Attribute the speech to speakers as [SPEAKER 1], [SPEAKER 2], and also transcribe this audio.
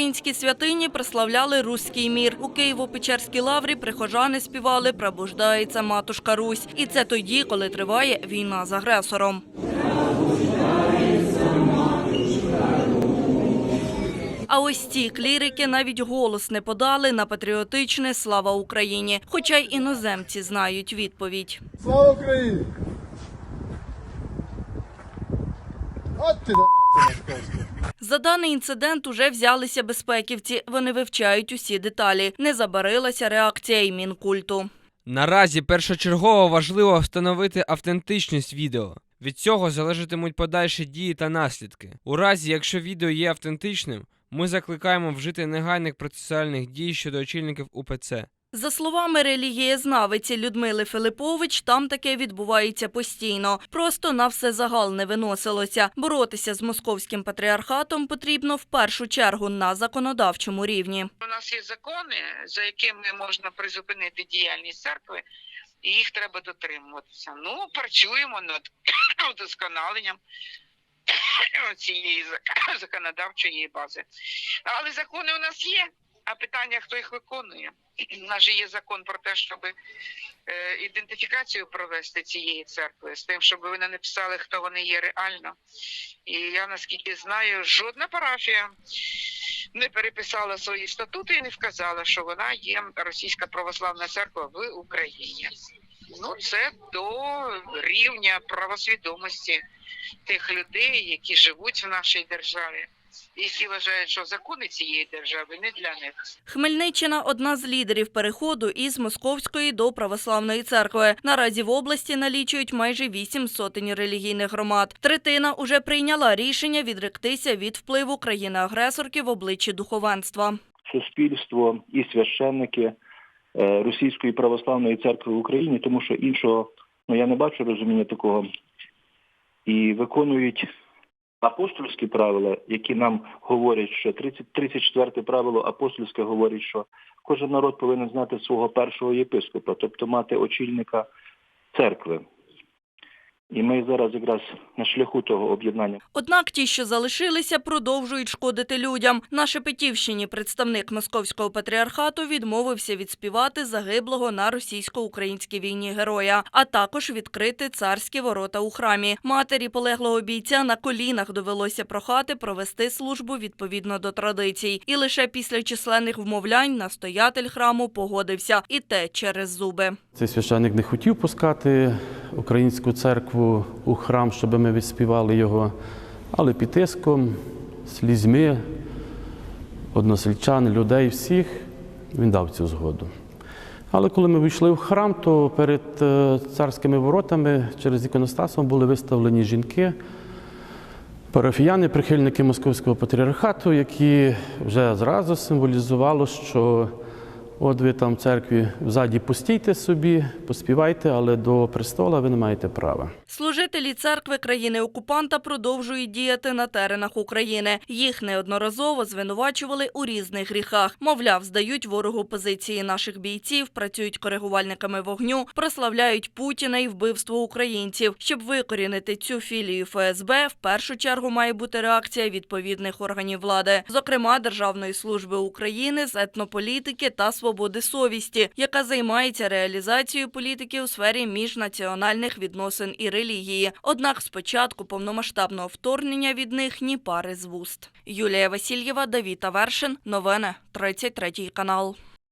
[SPEAKER 1] Українські святині прославляли руський мір. У Києво-Печерській лаврі прихожани співали «Пробуждається матушка Русь». І це тоді, коли триває війна з агресором. А ось ці клірики навіть голос не подали на патріотичне «Слава Україні», хоча й іноземці знають відповідь.
[SPEAKER 2] Слава Україні! От ти.
[SPEAKER 1] За даний інцидент уже взялися безпеківці. Вони вивчають усі деталі. Не забарилася реакція і Мінкульту.
[SPEAKER 3] Наразі першочергово важливо встановити автентичність відео. Від цього залежатимуть подальші дії та наслідки. У разі, якщо відео є автентичним, ми закликаємо вжити негайних процесуальних дій щодо очільників УПЦ.
[SPEAKER 1] За словами релігієзнавиці Людмили Филипович, там таке відбувається постійно. Просто на все загал не виносилося. Боротися з московським патріархатом потрібно в першу чергу на законодавчому рівні.
[SPEAKER 4] У нас є закони, за якими можна призупинити діяльність церкви, і їх треба дотримуватися. Ну, працюємо над удосконаленням цієї законодавчої бази. Але закони у нас є. А питання, хто їх виконує? У нас же є закон про те, щоб е, ідентифікацію провести цієї церкви, з тим, щоб ви не написали, хто вони є реально. І я наскільки знаю, жодна парафія не переписала свої статути і не вказала, що вона є Російська православна церква в Україні. Ну, це до рівня правосвідомості тих людей, які живуть в нашій державі, які вважають, що закони цієї держави не для них.
[SPEAKER 1] Хмельниччина – одна з лідерів переходу із московської до православної церкви. Наразі в області налічують майже вісім сотень релігійних громад. Третина уже прийняла рішення відректися від впливу країни-агресорки в обличчі духовенства.
[SPEAKER 5] суспільство і священники е, Російської православної церкви в Україні, тому що іншого ну я не бачу розуміння такого. І виконують апостольські правила, які нам говорять, що 30, 34 правило апостольське говорить, що кожен народ повинен знати свого першого єпископа, тобто мати очільника церкви. І ми зараз якраз на шляху того об'єднання.
[SPEAKER 1] Однак ті, що залишилися, продовжують шкодити людям. На Шепетівщині представник московського патріархату відмовився відспівати загиблого на російсько-українській війні героя, а також відкрити царські ворота у храмі. Матері полеглого бійця на колінах довелося прохати провести службу відповідно до традицій. І лише після численних вмовлянь настоятель храму погодився, і те через зуби.
[SPEAKER 6] Цей священник не хотів пускати українську церкву у храм, щоб ми відспівали його, але під тиском, слізьми, односельчан, людей всіх, він дав цю згоду. Але коли ми вийшли в храм, то перед е, царськими воротами через іконостасом були виставлені жінки, парафіяни, прихильники московського патріархату, які вже зразу символізувало, що От ви там в церкві взаді постійте собі, поспівайте, але до престола ви не маєте права.
[SPEAKER 1] Служителі церкви країни-окупанта продовжують діяти на теренах України. Їх неодноразово звинувачували у різних гріхах. Мовляв, здають ворогу позиції наших бійців, працюють коригувальниками вогню, прославляють Путіна і вбивство українців. Щоб викорінити цю філію ФСБ, в першу чергу має бути реакція відповідних органів влади, зокрема Державної служби України з етнополітики та свободи совісті, яка займається реалізацією політики у сфері міжнаціональних відносин і релігії. Однак спочатку повномасштабного вторгнення від них ні пари з вуст. Юлія Васильєва, Давіта Вершин, Новини 33 канал.